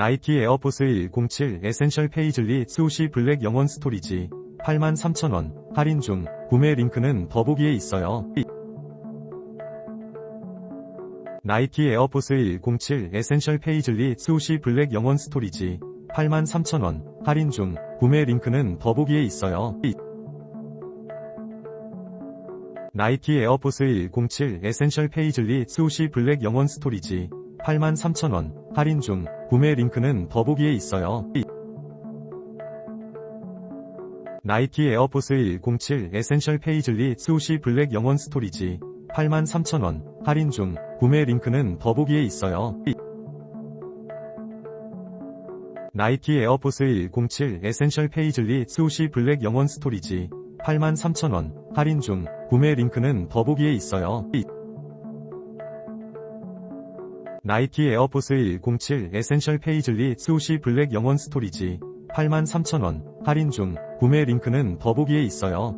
나이키 에어포스 107 에센셜 페이즐리 스우시 블랙 영원 스토리지. 83,000원. 할인 중. 구매 링크는 더보기에 있어요. 나이키 에어포스 107 에센셜 페이즐리 스우시 블랙 영원 스토리지. 83,000원. 할인 중. 구매 링크는 더보기에 있어요. 나이키 에어포스 107 에센셜 페이즐리 스우시 블랙 영원 스토리지. 83,000원 할인 중 구매 링크는 더보기에 있어요. 나이키 에어포스 107 에센셜 페이즐리 스우시 블랙 영원 스토리지 83,000원 할인 중 구매 링크는 더보기에 있어요. 나이키 에어포스 107 에센셜 페이즐리 스우시 블랙 영원 스토리지 83,000원 할인 중 구매 링크는 더보기에 있어요. 나이키 에어포스 107 에센셜 페이즐리 스우시 블랙 영원 스토리지. 83,000원. 할인 중. 구매 링크는 더보기에 있어요.